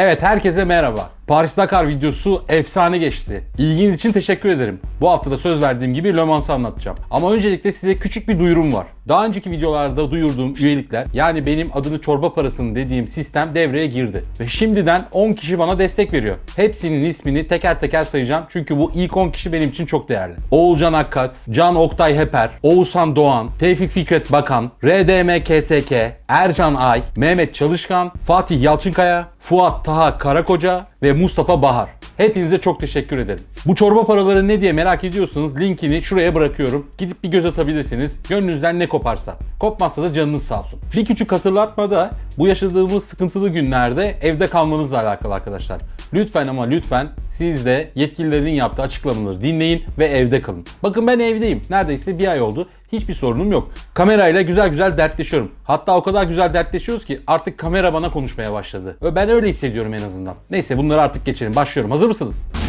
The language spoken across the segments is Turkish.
Evet herkese merhaba. Paris Dakar videosu efsane geçti. İlginiz için teşekkür ederim. Bu hafta da söz verdiğim gibi Le Mans'ı anlatacağım. Ama öncelikle size küçük bir duyurum var. Daha önceki videolarda duyurduğum üyelikler yani benim adını çorba parasının dediğim sistem devreye girdi. Ve şimdiden 10 kişi bana destek veriyor. Hepsinin ismini teker teker sayacağım çünkü bu ilk 10 kişi benim için çok değerli. Oğulcan Akkas, Can Oktay Heper, Oğuzhan Doğan, Tevfik Fikret Bakan, RDM KSK, Ercan Ay, Mehmet Çalışkan, Fatih Yalçınkaya, Fuat Taha Karakoca ve Mustafa Bahar. Hepinize çok teşekkür ederim. Bu çorba paraları ne diye merak ediyorsanız linkini şuraya bırakıyorum. Gidip bir göz atabilirsiniz. Gönlünüzden ne koparsa. Kopmazsa da canınız sağ olsun. Bir küçük hatırlatma da bu yaşadığımız sıkıntılı günlerde evde kalmanızla alakalı arkadaşlar. Lütfen ama lütfen siz de yetkililerin yaptığı açıklamaları dinleyin ve evde kalın. Bakın ben evdeyim. Neredeyse bir ay oldu. Hiçbir sorunum yok. Kamerayla güzel güzel dertleşiyorum. Hatta o kadar güzel dertleşiyoruz ki artık kamera bana konuşmaya başladı. Ben öyle hissediyorum en azından. Neyse bunları artık geçelim. Başlıyorum. Hazır mısınız?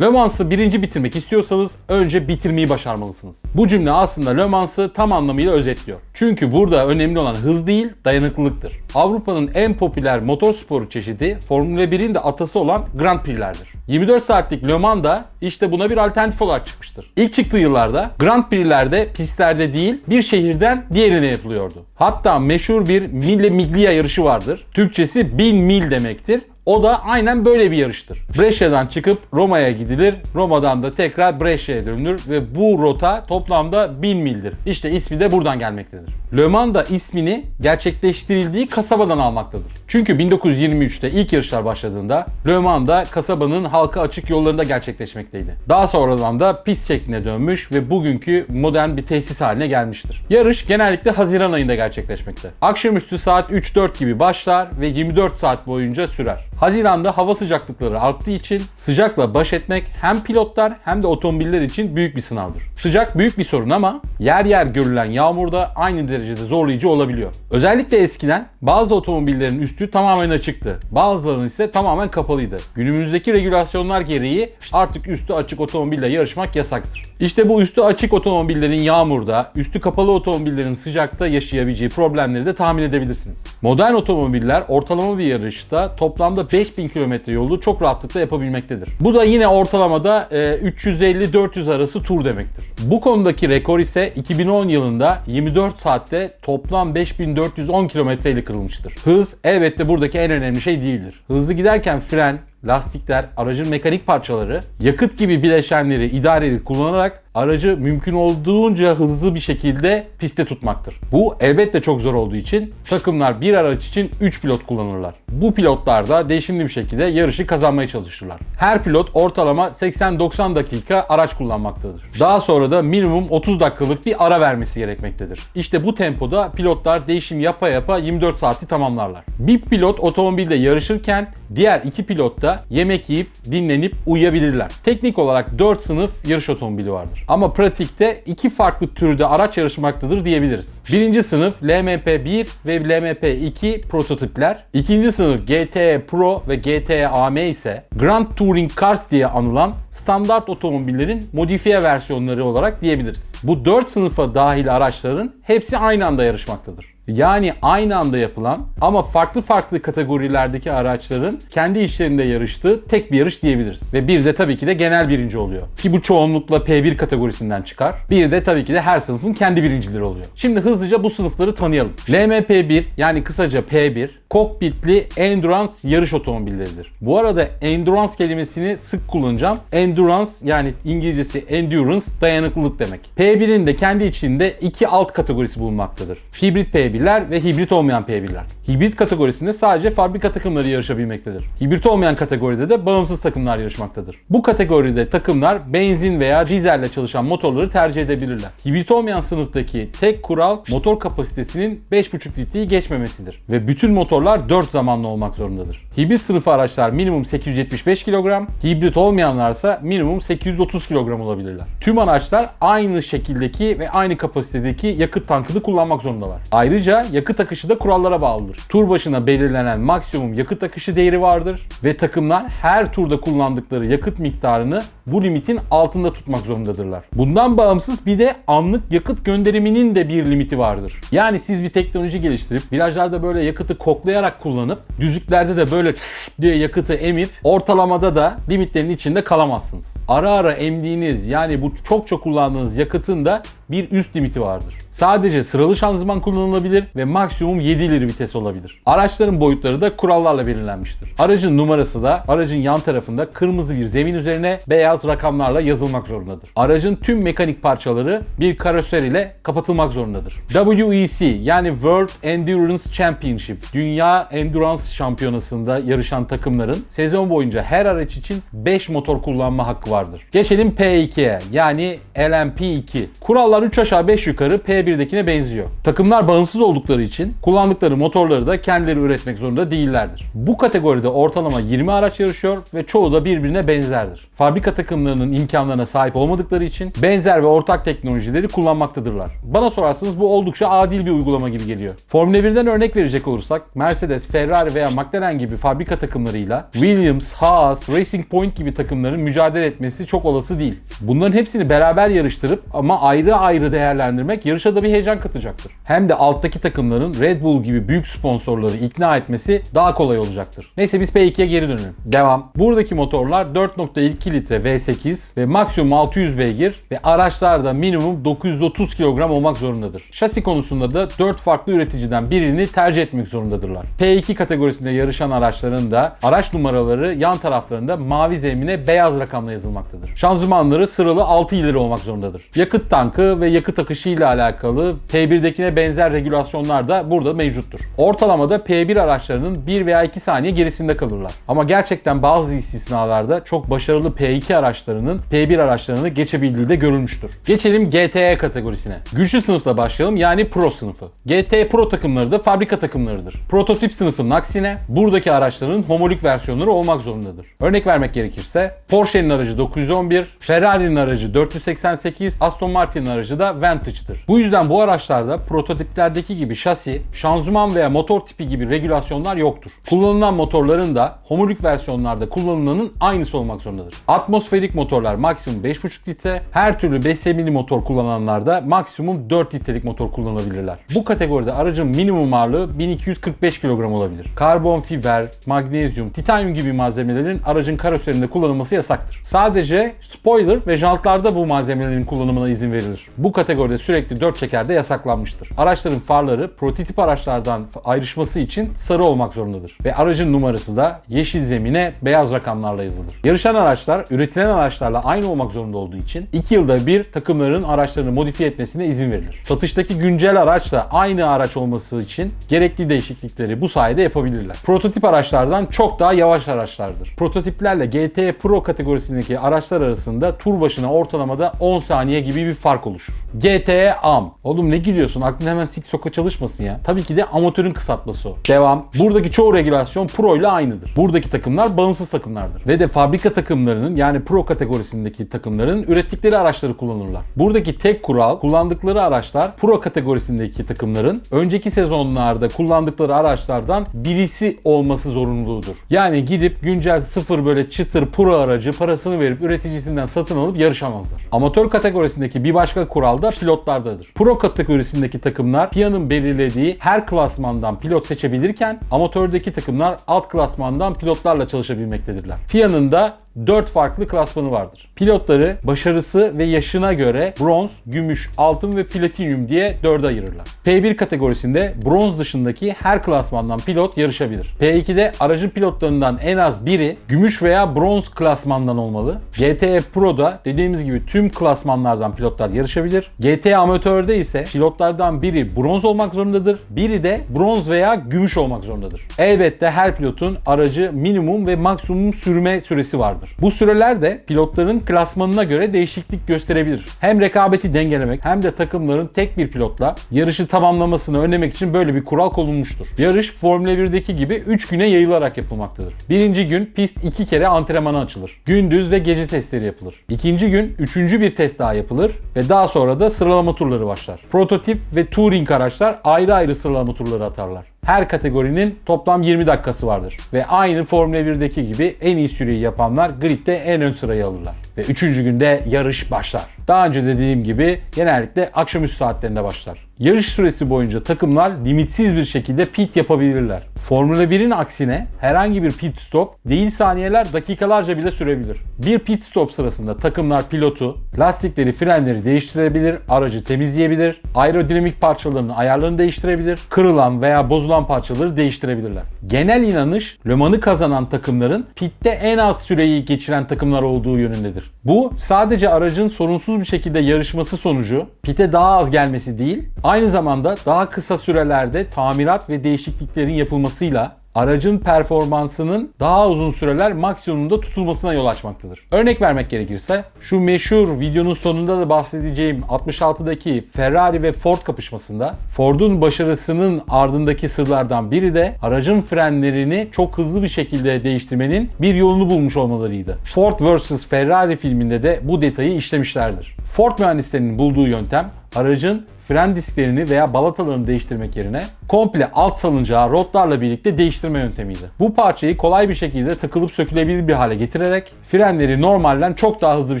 Le Mans'ı birinci bitirmek istiyorsanız önce bitirmeyi başarmalısınız. Bu cümle aslında Le Mans'ı tam anlamıyla özetliyor. Çünkü burada önemli olan hız değil, dayanıklılıktır. Avrupa'nın en popüler motorsporu çeşidi Formula 1'in de atası olan Grand Prix'lerdir. 24 saatlik Le da işte buna bir alternatif olarak çıkmıştır. İlk çıktığı yıllarda Grand Prix'lerde pistlerde değil bir şehirden diğerine yapılıyordu. Hatta meşhur bir Mille Miglia yarışı vardır. Türkçesi 1000 mil demektir. O da aynen böyle bir yarıştır. Brescia'dan çıkıp Roma'ya gidilir. Roma'dan da tekrar Brescia'ya dönülür ve bu rota toplamda 1000 mildir. İşte ismi de buradan gelmektedir. Le Mans da ismini gerçekleştirildiği kasabadan almaktadır. Çünkü 1923'te ilk yarışlar başladığında Le Mans da kasabanın halka açık yollarında gerçekleşmekteydi. Daha sonradan da pist şekline dönmüş ve bugünkü modern bir tesis haline gelmiştir. Yarış genellikle Haziran ayında gerçekleşmekte. Akşamüstü saat 3-4 gibi başlar ve 24 saat boyunca sürer. Haziranda hava sıcaklıkları arttığı için sıcakla baş etmek hem pilotlar hem de otomobiller için büyük bir sınavdır. Sıcak büyük bir sorun ama yer yer görülen yağmur da aynı derecede zorlayıcı olabiliyor. Özellikle eskiden bazı otomobillerin üstü tamamen açıktı. Bazılarının ise tamamen kapalıydı. Günümüzdeki regülasyonlar gereği artık üstü açık otomobille yarışmak yasaktır. İşte bu üstü açık otomobillerin yağmurda, üstü kapalı otomobillerin sıcakta yaşayabileceği problemleri de tahmin edebilirsiniz. Modern otomobiller ortalama bir yarışta toplamda 5000 kilometre yolu çok rahatlıkla yapabilmektedir. Bu da yine ortalamada e, 350-400 arası tur demektir. Bu konudaki rekor ise 2010 yılında 24 saatte toplam 5410 kilometre ile kırılmıştır. Hız elbette buradaki en önemli şey değildir. Hızlı giderken fren, lastikler, aracın mekanik parçaları, yakıt gibi bileşenleri idareli kullanarak aracı mümkün olduğunca hızlı bir şekilde piste tutmaktır. Bu elbette çok zor olduğu için takımlar bir araç için 3 pilot kullanırlar. Bu pilotlar da değişimli bir şekilde yarışı kazanmaya çalışırlar. Her pilot ortalama 80-90 dakika araç kullanmaktadır. Daha sonra da minimum 30 dakikalık bir ara vermesi gerekmektedir. İşte bu tempoda pilotlar değişim yapa yapa 24 saati tamamlarlar. Bir pilot otomobilde yarışırken diğer iki pilot da yemek yiyip dinlenip uyuyabilirler. Teknik olarak 4 sınıf yarış otomobili vardır. Ama pratikte iki farklı türde araç yarışmaktadır diyebiliriz. Birinci sınıf LMP1 ve LMP2 prototipler. İkinci sınıf GTE Pro ve GTE AM ise Grand Touring Cars diye anılan standart otomobillerin modifiye versiyonları olarak diyebiliriz. Bu 4 sınıfa dahil araçların hepsi aynı anda yarışmaktadır. Yani aynı anda yapılan ama farklı farklı kategorilerdeki araçların kendi işlerinde yarıştığı tek bir yarış diyebiliriz. Ve bir de tabii ki de genel birinci oluyor. Ki bu çoğunlukla P1 kategorisinden çıkar. Bir de tabii ki de her sınıfın kendi birincileri oluyor. Şimdi hızlıca bu sınıfları tanıyalım. LMP1 yani kısaca P1 kokpitli endurance yarış otomobilleridir. Bu arada endurance kelimesini sık kullanacağım. Endurance yani İngilizcesi endurance dayanıklılık demek. P1'in de kendi içinde iki alt kategorisi bulunmaktadır. Hibrit P1'ler ve hibrit olmayan P1'ler. Hibrit kategorisinde sadece fabrika takımları yarışabilmektedir. Hibrit olmayan kategoride de bağımsız takımlar yarışmaktadır. Bu kategoride takımlar benzin veya dizelle çalışan motorları tercih edebilirler. Hibrit olmayan sınıftaki tek kural motor kapasitesinin 5,5 litreyi geçmemesidir. Ve bütün motor Motorlar 4 zamanlı olmak zorundadır. Hibrit sınıfı araçlar minimum 875 kilogram, hibrit olmayanlarsa minimum 830 kilogram olabilirler. Tüm araçlar aynı şekildeki ve aynı kapasitedeki yakıt tankını kullanmak zorundalar. Ayrıca yakıt akışı da kurallara bağlıdır. Tur başına belirlenen maksimum yakıt akışı değeri vardır ve takımlar her turda kullandıkları yakıt miktarını bu limitin altında tutmak zorundadırlar. Bundan bağımsız bir de anlık yakıt gönderiminin de bir limiti vardır. Yani siz bir teknoloji geliştirip virajlarda böyle yakıtı koklayarak kullanıp düzlüklerde de böyle diye yakıtı emip ortalamada da limitlerin içinde kalamazsınız. Ara ara emdiğiniz yani bu çok çok kullandığınız yakıtın da bir üst limiti vardır. Sadece sıralı şanzıman kullanılabilir ve maksimum 7 ileri vites olabilir. Araçların boyutları da kurallarla belirlenmiştir. Aracın numarası da aracın yan tarafında kırmızı bir zemin üzerine beyaz rakamlarla yazılmak zorundadır. Aracın tüm mekanik parçaları bir karoser ile kapatılmak zorundadır. WEC yani World Endurance Championship, Dünya Endurance Şampiyonası'nda yarışan takımların sezon boyunca her araç için 5 motor kullanma hakkı vardır. Geçelim P2'ye yani LMP2. Kurallar 3 aşağı 5 yukarı P1'dekine benziyor. Takımlar bağımsız oldukları için kullandıkları motorları da kendileri üretmek zorunda değillerdir. Bu kategoride ortalama 20 araç yarışıyor ve çoğu da birbirine benzerdir. Fabrika takımlarının imkanlarına sahip olmadıkları için benzer ve ortak teknolojileri kullanmaktadırlar. Bana sorarsanız bu oldukça adil bir uygulama gibi geliyor. Formula 1'den örnek verecek olursak Mercedes, Ferrari veya McLaren gibi fabrika takımlarıyla Williams, Haas, Racing Point gibi takımların mücadele etmesi çok olası değil. Bunların hepsini beraber yarıştırıp ama ayrı ayrı değerlendirmek yarışa da bir heyecan katacaktır. Hem de alttaki takımların Red Bull gibi büyük sponsorları ikna etmesi daha kolay olacaktır. Neyse biz P2'ye geri dönelim. Devam. Buradaki motorlar 4.2 litre V8 ve maksimum 600 beygir ve araçlarda minimum 930 kilogram olmak zorundadır. Şasi konusunda da 4 farklı üreticiden birini tercih etmek zorundadırlar. P2 kategorisinde yarışan araçların da araç numaraları yan taraflarında mavi zemine beyaz rakamla yazılmaktadır. Şanzımanları sıralı 6 ileri olmak zorundadır. Yakıt tankı ve yakıt akışı ile alakalı P1'dekine benzer regülasyonlar da burada mevcuttur. Ortalamada P1 araçlarının 1 veya 2 saniye gerisinde kalırlar. Ama gerçekten bazı istisnalarda çok başarılı P2 araçlarının P1 araçlarını geçebildiği de görülmüştür. Geçelim GTE kategorisine. Güçlü sınıfla başlayalım yani Pro sınıfı. GTE Pro takımları da fabrika takımlarıdır. Prototip sınıfının aksine buradaki araçların homolog versiyonları olmak zorundadır. Örnek vermek gerekirse Porsche'nin aracı 911, Ferrari'nin aracı 488, Aston Martin'in aracı da Vantage'dır. Bu yüzden bu araçlarda prototiplerdeki gibi şasi, şanzıman veya motor tipi gibi regülasyonlar yoktur. Kullanılan motorların da homolog versiyonlarda kullanılanın aynısı olmak zorundadır. Atmosferik motorlar maksimum 5.5 litre, her türlü 5 semili motor kullananlar da maksimum 4 litrelik motor kullanabilirler. Bu kategoride aracın minimum ağırlığı 1245 kilogram olabilir. Karbon fiber, magnezyum, titanyum gibi malzemelerin aracın karoserinde kullanılması yasaktır. Sadece spoiler ve jantlarda bu malzemelerin kullanımına izin verilir. Bu kategoride sürekli 4 çekerde yasaklanmıştır. Araçların farları prototip araçlardan ayrışması için sarı olmak zorundadır. Ve aracın numarası da yeşil zemine beyaz rakamlarla yazılır. Yarışan araçlar üretilen araçlarla aynı olmak zorunda olduğu için 2 yılda bir takımların araçlarını modifiye etmesine izin verilir. Satıştaki güncel araçla aynı araç olması için gerekli değişiklikleri bu sayede yapabilirler. Prototip araçlardan çok daha yavaş araçlardır. Prototiplerle GT Pro kategorisindeki araçlar arasında tur başına ortalamada 10 saniye gibi bir fark oluşur. GTE AM. Oğlum ne gülüyorsun? Aklına hemen sik soka çalışmasın ya. Tabii ki de amatörün kısaltması o. Devam. Buradaki çoğu regülasyon Pro ile aynıdır. Buradaki takımlar bağımsız takımlardır. Ve de fabrika takımlarının yani Pro kategorisindeki takımların ürettikleri araçları kullanırlar. Buradaki tek kural kullandıkları araçlar Pro kategorisindeki takımların önceki sezonlarda kullandıkları araçlardan birisi olması zorunluluğudur. Yani gidip güncel sıfır böyle çıtır Pro aracı parasını verip üreticisinden satın alıp yarışamazlar. Amatör kategorisindeki bir başka kural da pilotlardadır. Pro kategorisindeki takımlar FIA'nın belirlediği her klasmandan pilot seçebilirken amatördeki takımlar alt klasmandan pilotlarla çalışabilmektedirler. FIA'nın da 4 farklı klasmanı vardır. Pilotları başarısı ve yaşına göre bronz, gümüş, altın ve platinyum diye 4'e ayırırlar. P1 kategorisinde bronz dışındaki her klasmandan pilot yarışabilir. P2'de aracın pilotlarından en az biri gümüş veya bronz klasmandan olmalı. GTE Pro'da dediğimiz gibi tüm klasmanlardan pilotlar yarışabilir. GT Amatör'de ise pilotlardan biri bronz olmak zorundadır. Biri de bronz veya gümüş olmak zorundadır. Elbette her pilotun aracı minimum ve maksimum sürme süresi vardır. Bu süreler de pilotların klasmanına göre değişiklik gösterebilir. Hem rekabeti dengelemek hem de takımların tek bir pilotla yarışı tamamlamasını önlemek için böyle bir kural konulmuştur. Yarış Formula 1'deki gibi 3 güne yayılarak yapılmaktadır. Birinci gün pist 2 kere antrenmana açılır. Gündüz ve gece testleri yapılır. İkinci gün üçüncü bir test daha yapılır ve daha sonra da sıralama turları başlar. Prototip ve touring araçlar ayrı ayrı sıralama turları atarlar. Her kategorinin toplam 20 dakikası vardır. Ve aynı Formula 1'deki gibi en iyi süreyi yapanlar gridde en ön sırayı alırlar. Ve 3. günde yarış başlar. Daha önce dediğim gibi genellikle akşamüstü saatlerinde başlar. Yarış süresi boyunca takımlar limitsiz bir şekilde pit yapabilirler. Formula 1'in aksine herhangi bir pit stop değil saniyeler dakikalarca bile sürebilir. Bir pit stop sırasında takımlar pilotu, lastikleri, frenleri değiştirebilir, aracı temizleyebilir, aerodinamik parçalarının ayarlarını değiştirebilir, kırılan veya bozulan parçaları değiştirebilirler. Genel inanış Le Mans'ı kazanan takımların pitte en az süreyi geçiren takımlar olduğu yönündedir. Bu sadece aracın sorunsuz bir şekilde yarışması sonucu pite daha az gelmesi değil, aynı zamanda daha kısa sürelerde tamirat ve değişikliklerin yapılmasıyla aracın performansının daha uzun süreler maksimumda tutulmasına yol açmaktadır. Örnek vermek gerekirse şu meşhur videonun sonunda da bahsedeceğim 66'daki Ferrari ve Ford kapışmasında Ford'un başarısının ardındaki sırlardan biri de aracın frenlerini çok hızlı bir şekilde değiştirmenin bir yolunu bulmuş olmalarıydı. Ford vs Ferrari filminde de bu detayı işlemişlerdir. Ford mühendislerinin bulduğu yöntem aracın fren disklerini veya balatalarını değiştirmek yerine komple alt salıncağı rotlarla birlikte değiştirme yöntemiydi. Bu parçayı kolay bir şekilde takılıp sökülebilir bir hale getirerek frenleri normalden çok daha hızlı bir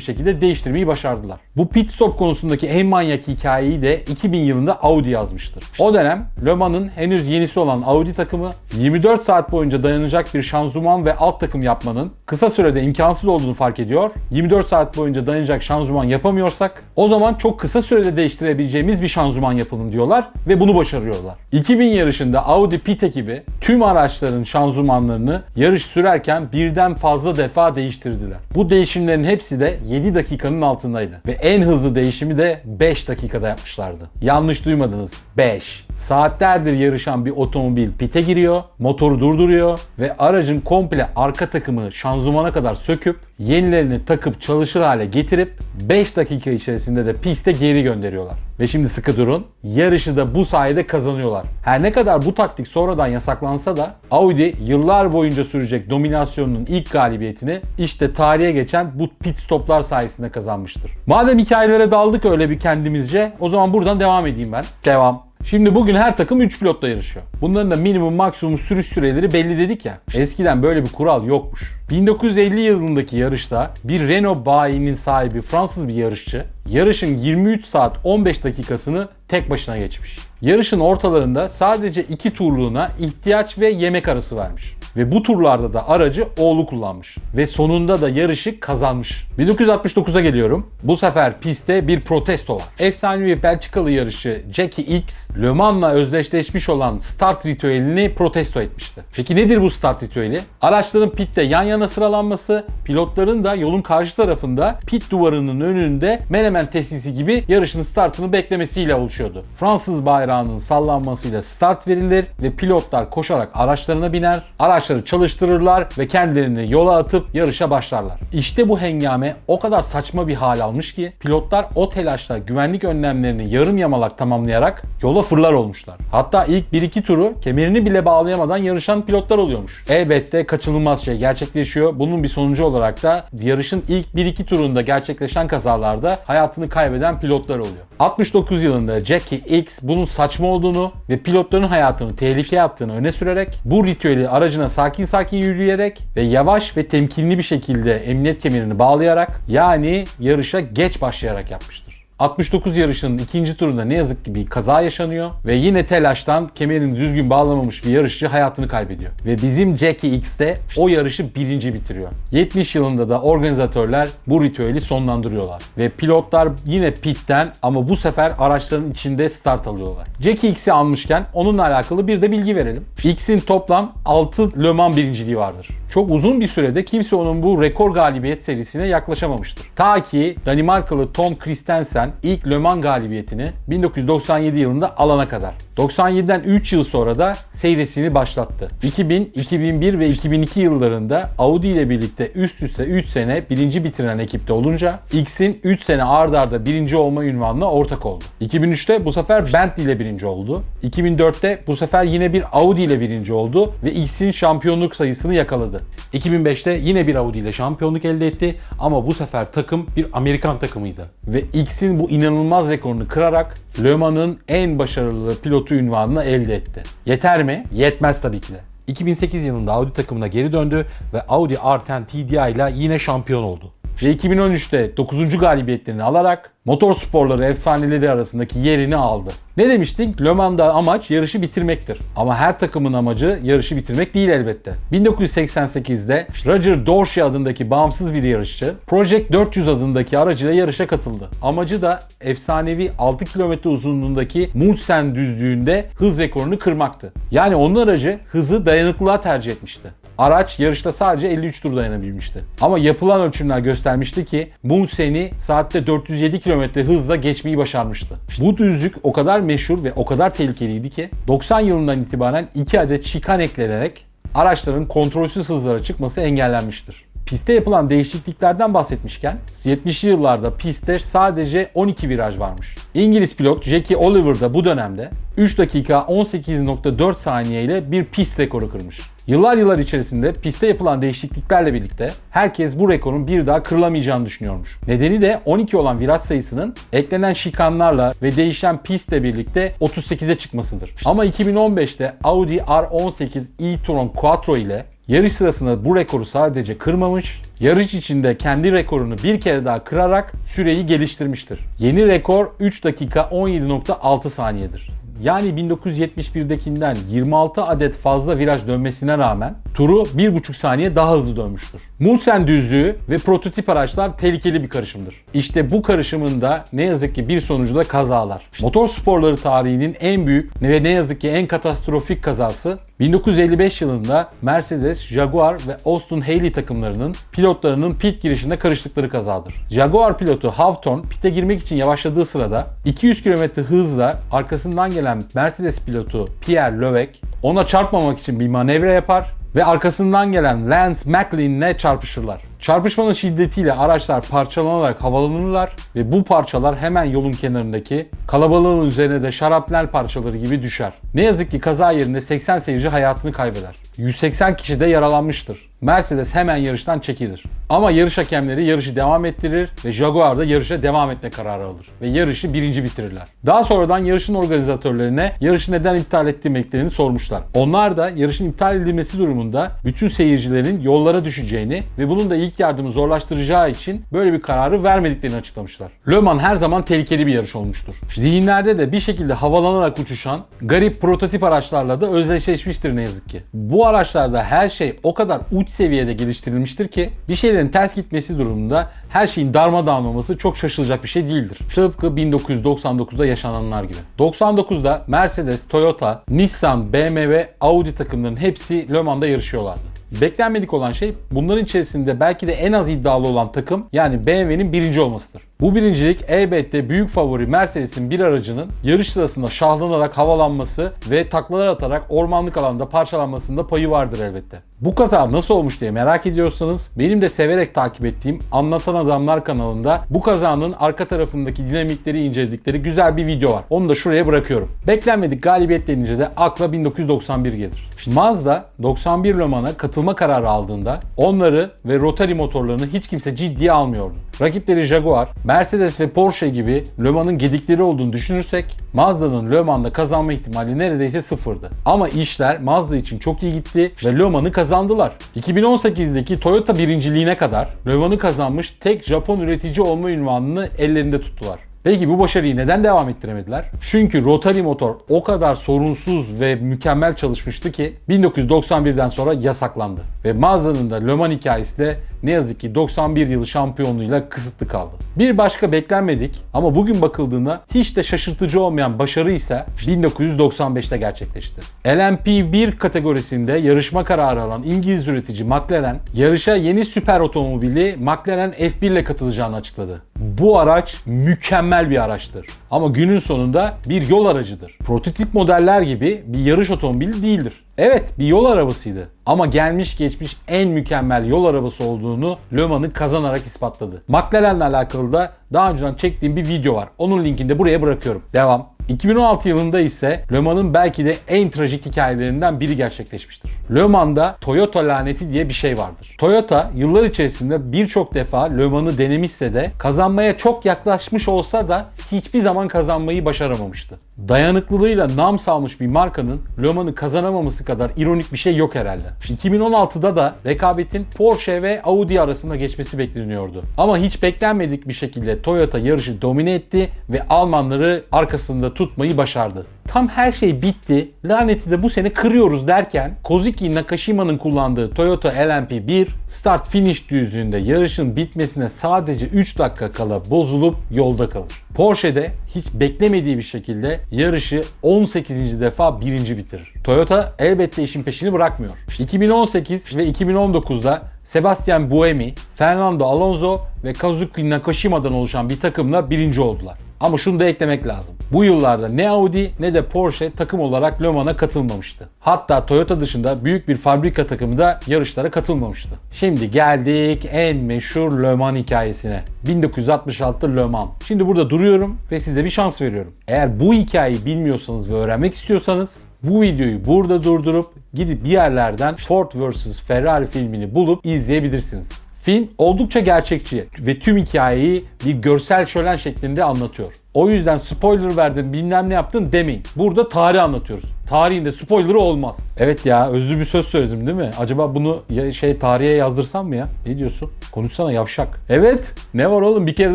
şekilde değiştirmeyi başardılar. Bu pit stop konusundaki en manyak hikayeyi de 2000 yılında Audi yazmıştır. O dönem Le Mans'ın henüz yenisi olan Audi takımı 24 saat boyunca dayanacak bir şanzıman ve alt takım yapmanın kısa sürede imkansız olduğunu fark ediyor. 24 saat boyunca dayanacak şanzıman yapamıyorsak o zaman çok kısa sürede değiştirebileceğimiz bir şanzıman yapalım diyorlar ve bunu başarıyorlar. 2000 yarışında Audi pit ekibi tüm araçların şanzımanlarını yarış sürerken birden fazla defa değiştirdiler. Bu değişimlerin hepsi de 7 dakikanın altındaydı ve en hızlı değişimi de 5 dakikada yapmışlardı. Yanlış duymadınız 5. Saatlerdir yarışan bir otomobil pite giriyor, motoru durduruyor ve aracın komple arka takımı şanzımana kadar söküp yenilerini takıp çalışır hale getirip 5 dakika içerisinde de piste geri gönderiyorlar. Ve şimdi sıkı durun. Yarışı da bu sayede kazanıyorlar. Her ne kadar bu taktik sonradan yasaklansa da Audi yıllar boyunca sürecek dominasyonunun ilk galibiyetini işte tarihe geçen bu pit stoplar sayesinde kazanmıştır. Madem hikayelere daldık öyle bir kendimizce o zaman buradan devam edeyim ben. Devam. Şimdi bugün her takım 3 pilotla yarışıyor. Bunların da minimum maksimum sürüş süreleri belli dedik ya. Eskiden böyle bir kural yokmuş. 1950 yılındaki yarışta bir Renault bayinin sahibi Fransız bir yarışçı yarışın 23 saat 15 dakikasını tek başına geçmiş. Yarışın ortalarında sadece iki turluğuna ihtiyaç ve yemek arası vermiş. Ve bu turlarda da aracı oğlu kullanmış. Ve sonunda da yarışı kazanmış. 1969'a geliyorum. Bu sefer pistte bir protesto var. Efsanevi Belçikalı yarışı Jackie X, Le Mans'la özdeşleşmiş olan start ritüelini protesto etmişti. Peki nedir bu start ritüeli? Araçların pitte yan yana sıralanması, pilotların da yolun karşı tarafında pit duvarının önünde menemen testisi gibi yarışın startını beklemesiyle oluşuyordu. Fransız bayrağının sallanmasıyla start verilir ve pilotlar koşarak araçlarına biner, araçları çalıştırırlar ve kendilerini yola atıp yarışa başlarlar. İşte bu hengame o kadar saçma bir hal almış ki pilotlar o telaşla güvenlik önlemlerini yarım yamalak tamamlayarak yola fırlar olmuşlar. Hatta ilk 1-2 turu kemerini bile bağlayamadan yarışan pilotlar oluyormuş. Elbette kaçınılmaz şey gerçekleşiyor. Bunun bir sonucu olarak da yarışın ilk 1-2 turunda gerçekleşen kazalarda hayatını kaybeden pilotlar oluyor. 69 yılında Jackie X bunun saçma olduğunu ve pilotların hayatını tehlikeye attığını öne sürerek bu ritüeli aracına sakin sakin yürüyerek ve yavaş ve temkinli bir şekilde emniyet kemerini bağlayarak yani yarışa geç başlayarak yapmıştır. 69 yarışının ikinci turunda ne yazık ki bir kaza yaşanıyor ve yine telaştan kemerini düzgün bağlamamış bir yarışçı hayatını kaybediyor. Ve bizim Jackie X de o yarışı birinci bitiriyor. 70 yılında da organizatörler bu ritüeli sonlandırıyorlar. Ve pilotlar yine pitten ama bu sefer araçların içinde start alıyorlar. Jackie X'i almışken onunla alakalı bir de bilgi verelim. X'in toplam 6 Le Mans birinciliği vardır. Çok uzun bir sürede kimse onun bu rekor galibiyet serisine yaklaşamamıştır. Ta ki Danimarkalı Tom Christensen ilk Le Mans galibiyetini 1997 yılında alana kadar. 97'den 3 yıl sonra da seyresini başlattı. 2000, 2001 ve 2002 yıllarında Audi ile birlikte üst üste 3 sene birinci bitiren ekipte olunca X'in 3 sene ard arda birinci olma ünvanına ortak oldu. 2003'te bu sefer Bentley ile birinci oldu. 2004'te bu sefer yine bir Audi ile birinci oldu ve X'in şampiyonluk sayısını yakaladı. 2005'te yine bir Audi ile şampiyonluk elde etti ama bu sefer takım bir Amerikan takımıydı. Ve X'in bu inanılmaz rekorunu kırarak Le Mans'ın en başarılı pilotu ünvanını elde etti. Yeter mi? Yetmez tabii ki de. 2008 yılında Audi takımına geri döndü ve Audi R10 TDI ile yine şampiyon oldu. Ve 2013'te 9. galibiyetlerini alarak motor sporları efsaneleri arasındaki yerini aldı. Ne demiştik? Le Mans'da amaç yarışı bitirmektir. Ama her takımın amacı yarışı bitirmek değil elbette. 1988'de Roger Dorsey adındaki bağımsız bir yarışçı Project 400 adındaki aracıyla yarışa katıldı. Amacı da efsanevi 6 kilometre uzunluğundaki Mulsanne düzlüğünde hız rekorunu kırmaktı. Yani onun aracı hızı dayanıklılığa tercih etmişti. Araç yarışta sadece 53 tur dayanabilmişti. Ama yapılan ölçümler göstermişti ki Munseni saatte 407 km hızla geçmeyi başarmıştı. Bu düzlük o kadar meşhur ve o kadar tehlikeliydi ki 90 yılından itibaren 2 adet şikan eklenerek araçların kontrolsüz hızlara çıkması engellenmiştir. Pistte yapılan değişikliklerden bahsetmişken 70'li yıllarda pistte sadece 12 viraj varmış. İngiliz pilot Jackie Oliver da bu dönemde 3 dakika 18.4 saniye ile bir pist rekoru kırmış. Yıllar yıllar içerisinde pistte yapılan değişikliklerle birlikte herkes bu rekorun bir daha kırılamayacağını düşünüyormuş. Nedeni de 12 olan viraj sayısının eklenen şikanlarla ve değişen pistle birlikte 38'e çıkmasıdır. Ama 2015'te Audi R18 e-tron Quattro ile Yarış sırasında bu rekoru sadece kırmamış, yarış içinde kendi rekorunu bir kere daha kırarak süreyi geliştirmiştir. Yeni rekor 3 dakika 17.6 saniyedir. Yani 1971'dekinden 26 adet fazla viraj dönmesine rağmen turu 1,5 saniye daha hızlı dönmüştür. Mulsen düzlüğü ve prototip araçlar tehlikeli bir karışımdır. İşte bu karışımın da ne yazık ki bir sonucu da kazalar. Motor sporları tarihinin en büyük ve ne yazık ki en katastrofik kazası 1955 yılında Mercedes, Jaguar ve Austin Haley takımlarının pilotlarının pit girişinde karıştıkları kazadır. Jaguar pilotu Hawthorne pite girmek için yavaşladığı sırada 200 km hızla arkasından gelen Mercedes pilotu Pierre Loeck ona çarpmamak için bir manevra yapar ve arkasından gelen Lance McLean'le çarpışırlar. Çarpışmanın şiddetiyle araçlar parçalanarak havalanırlar ve bu parçalar hemen yolun kenarındaki kalabalığın üzerine de şarapnel parçaları gibi düşer. Ne yazık ki kaza yerinde 80 seyirci hayatını kaybeder. 180 kişi de yaralanmıştır. Mercedes hemen yarıştan çekilir. Ama yarış hakemleri yarışı devam ettirir ve Jaguar da yarışa devam etme kararı alır ve yarışı birinci bitirirler. Daha sonradan yarışın organizatörlerine yarışı neden iptal ettirmeklerini sormuşlar. Onlar da yarışın iptal edilmesi durumunda bütün seyircilerin yollara düşeceğini ve bunun da ilk yardımı zorlaştıracağı için böyle bir kararı vermediklerini açıklamışlar. Le Mans her zaman tehlikeli bir yarış olmuştur. Zihinlerde de bir şekilde havalanarak uçuşan garip prototip araçlarla da özdeşleşmiştir ne yazık ki. Bu araçlarda her şey o kadar uç seviyede geliştirilmiştir ki bir şeylerin ters gitmesi durumunda her şeyin darmadağın olması çok şaşılacak bir şey değildir. Tıpkı 1999'da yaşananlar gibi. 99'da Mercedes, Toyota, Nissan, BMW, Audi takımlarının hepsi Le Mans'da yarışıyorlardı. Beklenmedik olan şey bunların içerisinde belki de en az iddialı olan takım yani BMW'nin birinci olmasıdır. Bu birincilik elbette büyük favori Mercedes'in bir aracının yarış sırasında şahlanarak havalanması ve taklalar atarak ormanlık alanda parçalanmasında payı vardır elbette. Bu kaza nasıl olmuş diye merak ediyorsanız benim de severek takip ettiğim Anlatan Adamlar kanalında bu kazanın arka tarafındaki dinamikleri inceledikleri güzel bir video var. Onu da şuraya bırakıyorum. Beklenmedik galibiyet denince de akla 1991 gelir. Mazda 91 Le Mans'a katılma kararı aldığında onları ve rotary motorlarını hiç kimse ciddiye almıyordu. Rakipleri Jaguar, Mercedes ve Porsche gibi Le Mans'ın gedikleri olduğunu düşünürsek Mazda'nın Le Mans'da kazanma ihtimali neredeyse sıfırdı. Ama işler Mazda için çok iyi gitti ve Le Mans'ı kazandılar. 2018'deki Toyota birinciliğine kadar Le Mans'ı kazanmış tek Japon üretici olma ünvanını ellerinde tuttular. Peki bu başarıyı neden devam ettiremediler? Çünkü rotary motor o kadar sorunsuz ve mükemmel çalışmıştı ki 1991'den sonra yasaklandı. Ve Mazda'nın da Le Mans hikayesi de ne yazık ki 91 yılı şampiyonluğuyla kısıtlı kaldı. Bir başka beklenmedik ama bugün bakıldığında hiç de şaşırtıcı olmayan başarı ise 1995'te gerçekleşti. LMP1 kategorisinde yarışma kararı alan İngiliz üretici McLaren yarışa yeni süper otomobili McLaren F1 ile katılacağını açıkladı. Bu araç mükemmel bir araçtır. Ama günün sonunda bir yol aracıdır. Prototip modeller gibi bir yarış otomobili değildir. Evet bir yol arabasıydı. Ama gelmiş geçmiş en mükemmel yol arabası olduğunu Le Mans'ı kazanarak ispatladı. McLaren'le alakalı da daha önceden çektiğim bir video var. Onun linkini de buraya bırakıyorum. Devam. 2016 yılında ise Le Mans'ın belki de en trajik hikayelerinden biri gerçekleşmiştir. Le Mans'da Toyota laneti diye bir şey vardır. Toyota yıllar içerisinde birçok defa Le Mans'ı denemişse de kazanmaya çok yaklaşmış olsa da hiçbir zaman kazanmayı başaramamıştı. Dayanıklılığıyla nam salmış bir markanın Le Mans'ı kazanamaması kadar ironik bir şey yok herhalde. 2016'da da rekabetin Porsche ve Audi arasında geçmesi bekleniyordu. Ama hiç beklenmedik bir şekilde Toyota yarışı domine etti ve Almanları arkasında tutmayı başardı. Tam her şey bitti. Laneti de bu sene kırıyoruz derken Kozuki Nakashima'nın kullandığı Toyota LMP1 start finish düzlüğünde yarışın bitmesine sadece 3 dakika kala bozulup yolda kalır. Porsche'de hiç beklemediği bir şekilde yarışı 18. defa birinci bitirir. Toyota elbette işin peşini bırakmıyor. 2018 ve 2019'da Sebastian Buemi, Fernando Alonso ve Kazuki Nakashima'dan oluşan bir takımla birinci oldular. Ama şunu da eklemek lazım. Bu yıllarda ne Audi ne de Porsche takım olarak Le Mans'a katılmamıştı. Hatta Toyota dışında büyük bir fabrika takımı da yarışlara katılmamıştı. Şimdi geldik en meşhur Le Mans hikayesine. 1966 Le Mans. Şimdi burada duruyorum ve size bir şans veriyorum. Eğer bu hikayeyi bilmiyorsanız ve öğrenmek istiyorsanız bu videoyu burada durdurup gidip bir yerlerden Ford vs Ferrari filmini bulup izleyebilirsiniz. Film oldukça gerçekçi ve tüm hikayeyi bir görsel şölen şeklinde anlatıyor. O yüzden spoiler verdin bilmem ne yaptın demeyin. Burada tarih anlatıyoruz. Tarihinde spoiler'ı olmaz. Evet ya özlü bir söz söyledim değil mi? Acaba bunu ya- şey tarihe yazdırsam mı ya? Ne diyorsun? Konuşsana yavşak. Evet. Ne var oğlum? Bir kere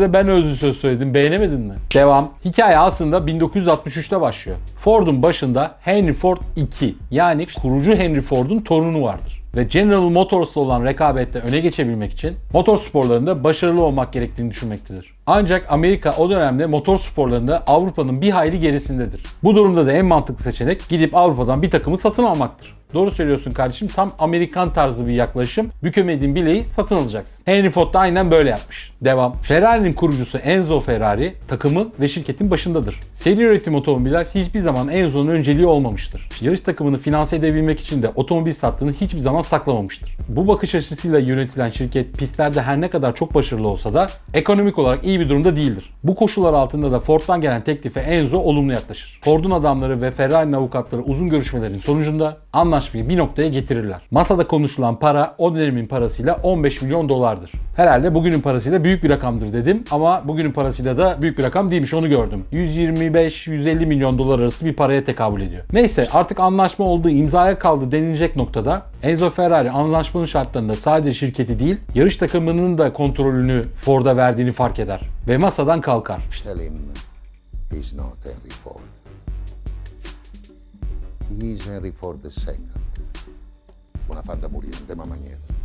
de ben özlü söz söyledim. Beğenemedin mi? Devam. Hikaye aslında 1963'te başlıyor. Ford'un başında Henry Ford 2 yani kurucu Henry Ford'un torunu vardır ve General Motors'la olan rekabette öne geçebilmek için motor sporlarında başarılı olmak gerektiğini düşünmektedir. Ancak Amerika o dönemde motor sporlarında Avrupa'nın bir hayli gerisindedir. Bu durumda da en mantıklı seçenek gidip Avrupa'dan bir takımı satın almaktır. Doğru söylüyorsun kardeşim. Tam Amerikan tarzı bir yaklaşım. Bükemediğin bileği satın alacaksın. Henry Ford da aynen böyle yapmış. Devam. Ferrari'nin kurucusu Enzo Ferrari takımın ve şirketin başındadır. Seri üretim otomobiller hiçbir zaman Enzo'nun önceliği olmamıştır. Yarış takımını finanse edebilmek için de otomobil sattığını hiçbir zaman saklamamıştır. Bu bakış açısıyla yönetilen şirket pistlerde her ne kadar çok başarılı olsa da ekonomik olarak iyi bir durumda değildir. Bu koşullar altında da Ford'dan gelen teklife Enzo olumlu yaklaşır. Ford'un adamları ve Ferrari'nin avukatları uzun görüşmelerin sonucunda anlaşmayı bir noktaya getirirler. Masada konuşulan para o dönemin parasıyla 15 milyon dolardır. Herhalde bugünün parasıyla büyük bir rakamdır dedim ama bugünün parasıyla da büyük bir rakam değilmiş onu gördüm. 125-150 milyon dolar arası bir paraya tekabül ediyor. Neyse artık anlaşma olduğu imzaya kaldı denilecek noktada Enzo Ferrari anlaşmanın şartlarında sadece şirketi değil yarış takımının da kontrolünü Ford'a verdiğini fark eder ve masadan kalkar. Tell him he's not Henry Ford. He's Henry Ford II. Una fatta morire de ma maniera.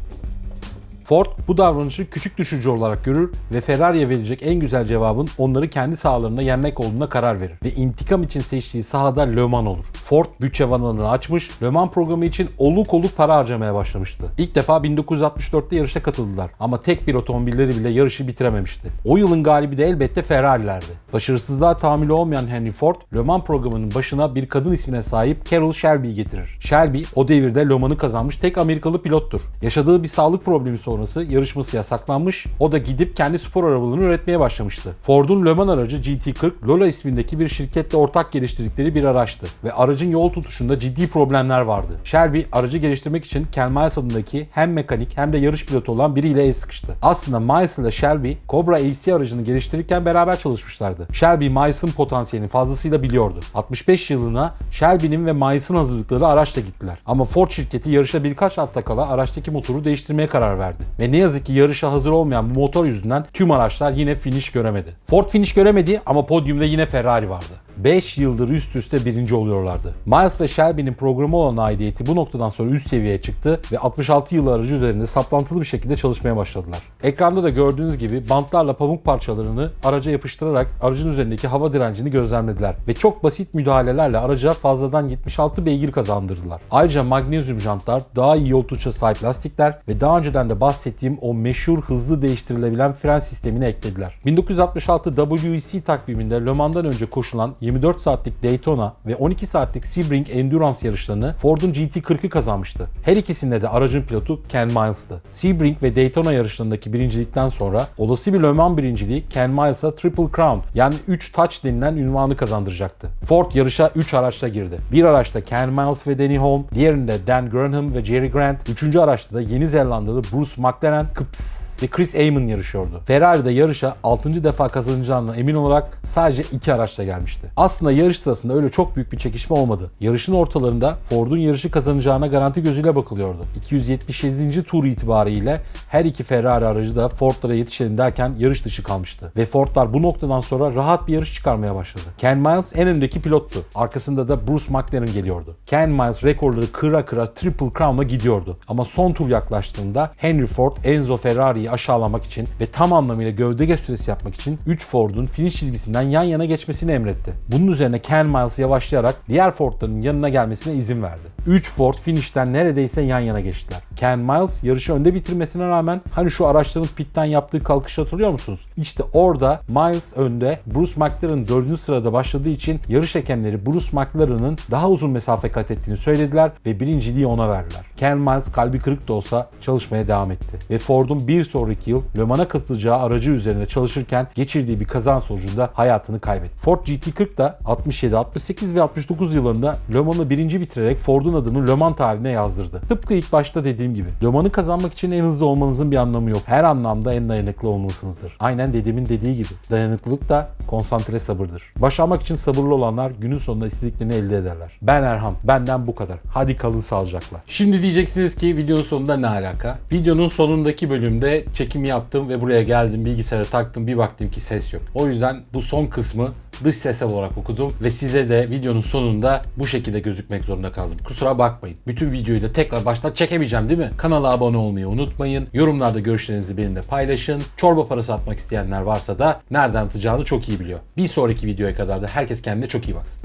Ford bu davranışı küçük düşürücü olarak görür ve Ferrari'ye verecek en güzel cevabın onları kendi sahalarında yenmek olduğuna karar verir. Ve intikam için seçtiği sahada Le Mans olur. Ford bütçe vanalarını açmış, Le Mans programı için oluk oluk para harcamaya başlamıştı. İlk defa 1964'te yarışa katıldılar ama tek bir otomobilleri bile yarışı bitirememişti. O yılın galibi de elbette Ferrari'lerdi. Başarısızlığa tahammülü olmayan Henry Ford, Le Mans programının başına bir kadın ismine sahip Carol Shelby'yi getirir. Shelby o devirde Le Mans'ı kazanmış tek Amerikalı pilottur. Yaşadığı bir sağlık problemi sonrası yarışması yasaklanmış. O da gidip kendi spor arabalarını üretmeye başlamıştı. Ford'un Le Mans aracı GT40 Lola ismindeki bir şirketle ortak geliştirdikleri bir araçtı ve aracın yol tutuşunda ciddi problemler vardı. Shelby aracı geliştirmek için Ken Miles adındaki hem mekanik hem de yarış pilotu olan biriyle el sıkıştı. Aslında Miles ile Shelby Cobra AC aracını geliştirirken beraber çalışmışlardı. Shelby Miles'ın potansiyelini fazlasıyla biliyordu. 65 yılına Shelby'nin ve Miles'ın hazırlıkları araçla gittiler. Ama Ford şirketi yarışa birkaç hafta kala araçtaki motoru değiştirmeye karar verdi. Ve ne yazık ki yarışa hazır olmayan bu motor yüzünden tüm araçlar yine finish göremedi. Ford finish göremedi ama podyumda yine Ferrari vardı. 5 yıldır üst üste birinci oluyorlardı. Miles ve Shelby'nin programı olan aidiyeti bu noktadan sonra üst seviyeye çıktı ve 66 yıl aracı üzerinde saplantılı bir şekilde çalışmaya başladılar. Ekranda da gördüğünüz gibi bantlarla pamuk parçalarını araca yapıştırarak aracın üzerindeki hava direncini gözlemlediler ve çok basit müdahalelerle araca fazladan 76 beygir kazandırdılar. Ayrıca magnezyum jantlar, daha iyi yol tutuşa sahip lastikler ve daha önceden de bahsettiğim bahsettiğim o meşhur hızlı değiştirilebilen fren sistemini eklediler. 1966 WEC takviminde Le Mans'dan önce koşulan 24 saatlik Daytona ve 12 saatlik Sebring Endurance yarışlarını Ford'un GT40'ı kazanmıştı. Her ikisinde de aracın pilotu Ken Miles'tı. Sebring ve Daytona yarışlarındaki birincilikten sonra olası bir Le Mans birinciliği Ken Miles'a Triple Crown yani 3 touch denilen ünvanı kazandıracaktı. Ford yarışa 3 araçla girdi. Bir araçta Ken Miles ve Danny Holm, diğerinde Dan Gurnham ve Jerry Grant, üçüncü araçta da Yeni Zelandalı Bruce McLaren, Kıps ve Chris Amon yarışıyordu. Ferrari de yarışa 6. defa kazanacağına emin olarak sadece iki araçla gelmişti. Aslında yarış sırasında öyle çok büyük bir çekişme olmadı. Yarışın ortalarında Ford'un yarışı kazanacağına garanti gözüyle bakılıyordu. 277. tur itibariyle her iki Ferrari aracı da Ford'lara yetişelim derken yarış dışı kalmıştı. Ve Ford'lar bu noktadan sonra rahat bir yarış çıkarmaya başladı. Ken Miles en öndeki pilottu. Arkasında da Bruce McLaren geliyordu. Ken Miles rekorları kıra kıra Triple Crown'la gidiyordu. Ama son tur yaklaştığında Henry Ford Enzo Ferrari'yi aşağılamak için ve tam anlamıyla gövde gösterisi yapmak için 3 Ford'un finish çizgisinden yan yana geçmesini emretti. Bunun üzerine Ken Miles yavaşlayarak diğer Ford'ların yanına gelmesine izin verdi. 3 Ford finish'ten neredeyse yan yana geçtiler. Ken Miles yarışı önde bitirmesine rağmen hani şu araçların pitten yaptığı kalkışı hatırlıyor musunuz? İşte orada Miles önde, Bruce McLaren 4. sırada başladığı için yarış hakemleri Bruce McLaren'ın daha uzun mesafe kat ettiğini söylediler ve birinciliği ona verdiler. Ken Miles kalbi kırık da olsa çalışmaya devam etti. Ve Ford'un bir sonraki yıl Le katılacağı aracı üzerinde çalışırken geçirdiği bir kazan sonucunda hayatını kaybetti. Ford GT40 da 67, 68 ve 69 yıllarında Le birinci bitirerek Ford'un adını Le tarihine yazdırdı. Tıpkı ilk başta dediğim gibi Le kazanmak için en hızlı olmanızın bir anlamı yok. Her anlamda en dayanıklı olmalısınızdır. Aynen dedemin dediği gibi. Dayanıklılık da konsantre sabırdır. Başarmak için sabırlı olanlar günün sonunda istediklerini elde ederler. Ben Erhan. Benden bu kadar. Hadi kalın sağlıcakla. Şimdi diyeceksiniz ki videonun sonunda ne alaka? Videonun sonundaki bölümde çekim yaptım ve buraya geldim bilgisayara taktım bir baktım ki ses yok. O yüzden bu son kısmı dış ses olarak okudum ve size de videonun sonunda bu şekilde gözükmek zorunda kaldım. Kusura bakmayın. Bütün videoyu da tekrar baştan çekemeyeceğim değil mi? Kanala abone olmayı unutmayın. Yorumlarda görüşlerinizi benimle paylaşın. Çorba parası atmak isteyenler varsa da nereden atacağını çok iyi biliyor. Bir sonraki videoya kadar da herkes kendine çok iyi baksın.